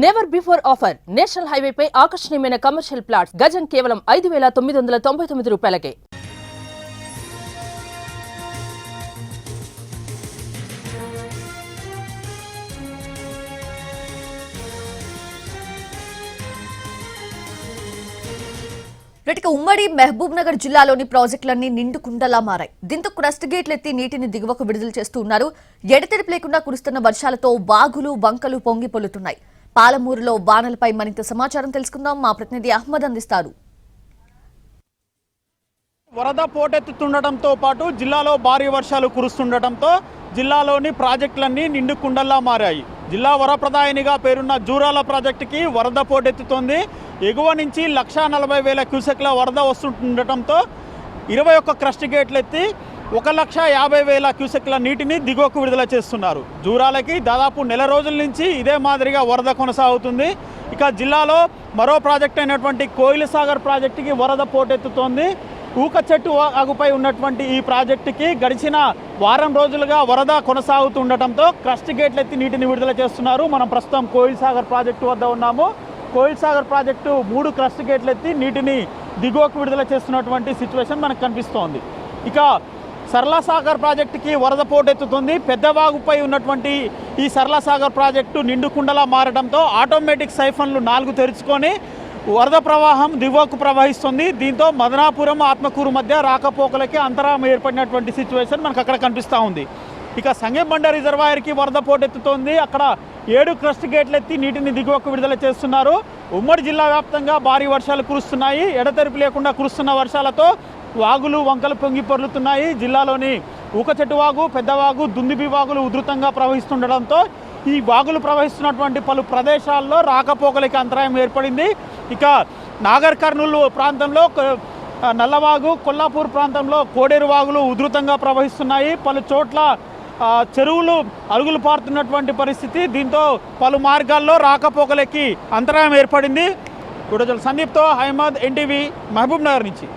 Never before offer national హైవేపై ఆకర్షణీయమైన commercial plots గజం కేవలం ఐదు వేల తొమ్మిది వందల తొంభై తొమ్మిది రూపాయలకే. ఇటుక ఉమ్మడి మహబూబ్ నగర్ జిల్లాలోని ప్రాజెక్టులన్నీ నిండు కుండలా మారాయి. దీంతో క్రస్ట్ గేట్లు ఎత్తి నీటిని దిగువకు విడుదల చేస్తూ ఉన్నారు. ఎడతెరిపి లేకుండా కురుస్తున్న వర్షాలతో వాగులు బంకలు పొంగి పొల్లుతున్నాయి. పాలమూరులో బాణలపై మరింత సమాచారం తెలుసుకుందాం. మా ప్రతినిధి అహ్మద్ అందిస్తారు. వరద పోటెత్తుతుండటంతో పాటు జిల్లాలో భారీ వర్షాలు కురుస్తుండటంతో జిల్లాలోని ప్రాజెక్టులన్నీ నిండు కుండల్లా మారాయి. జిల్లా వరప్రదాయనిగా పేరున్న జూరాల ప్రాజెక్టుకి వరద పోటెత్తుతోంది. ఎగువ నుంచి లక్షా నలభై వేల క్యూసెక్ల వరద వస్తుండటంతో ఇరవై ఒక్క క్రస్ట్ గేట్లు ఎత్తి ఒక లక్ష యాభై వేల క్యూసెక్ల నీటిని దిగువకు విడుదల చేస్తున్నారు. జూరాలకి దాదాపు నెల రోజుల నుంచి ఇదే మాదిరిగా వరద కొనసాగుతుంది. ఇక జిల్లాలో మరో ప్రాజెక్ట్ అయినటువంటి కోయిల సాగర్ ప్రాజెక్టుకి వరద పోటెత్తుతోంది. ఊక చెట్టు అగుపై ఉన్నటువంటి ఈ ప్రాజెక్టుకి గడిచిన వారం రోజులుగా వరద కొనసాగుతుండటంతో క్రస్ట్ గేట్లు ఎత్తి నీటిని విడుదల చేస్తున్నారు. మనం ప్రస్తుతం కోయిల్ సాగర్ ప్రాజెక్టు వద్ద ఉన్నాము. కోయిల్ సాగర్ ప్రాజెక్టు మూడు క్రస్ట్ గేట్లు ఎత్తి నీటిని దిగువకు విడుదల చేస్తున్నటువంటి సిచ్యువేషన్ మనకు కనిపిస్తోంది. ఇక సరళ సాగర్ ప్రాజెక్టుకి వరద పోటెత్తుతుంది. పెద్దవాగుపై ఉన్నటువంటి ఈ సరళ సాగర్ ప్రాజెక్టు నిండుకుండలా మారడంతో ఆటోమేటిక్ సైఫన్లు నాలుగు తెరుచుకొని వరద ప్రవాహం దిగువకు ప్రవహిస్తుంది. దీంతో మదనాపురం ఆత్మకూరు మధ్య రాకపోకలకి అంతరాయం ఏర్పడినటువంటి సిచ్యువేషన్ మనకు అక్కడ కనిపిస్తూ ఉంది. ఇక సంగెంబండ రిజర్వాయర్కి వరద పోటెత్తుతోంది. అక్కడ ఏడు క్రస్ట్ గేట్లు ఎత్తి నీటిని దిగువకు విడుదల చేస్తున్నారు. ఉమ్మడి జిల్లా వ్యాప్తంగా భారీ వర్షాలు కురుస్తున్నాయి. ఎడతెరిపి లేకుండా కురుస్తున్న వర్షాలతో వాగులు వంకలు పొంగి పొర్లుతున్నాయి. జిల్లాలోని ఊక చెట్టు వాగు పెద్దవాగు దుందిబి వాగులు ఉధృతంగా ప్రవహిస్తుండడంతో ఈ వాగులు ప్రవహిస్తున్నటువంటి పలు ప్రదేశాల్లో రాకపోకలకి అంతరాయం ఏర్పడింది. ఇక నాగర్ కర్నూలు ప్రాంతంలో నల్లవాగు కొల్లాపూర్ ప్రాంతంలో కోడేరు వాగులు ఉధృతంగా ప్రవహిస్తున్నాయి. పలు చోట్ల చెరువులు అరుగులు పారుతున్నటువంటి పరిస్థితి. దీంతో పలు మార్గాల్లో రాకపోకలకి అంతరాయం ఏర్పడింది. గుడజల సందీప్తో అహ్మద్ ఎన్టీవీ మహబూబ్ నగర్ నుంచి.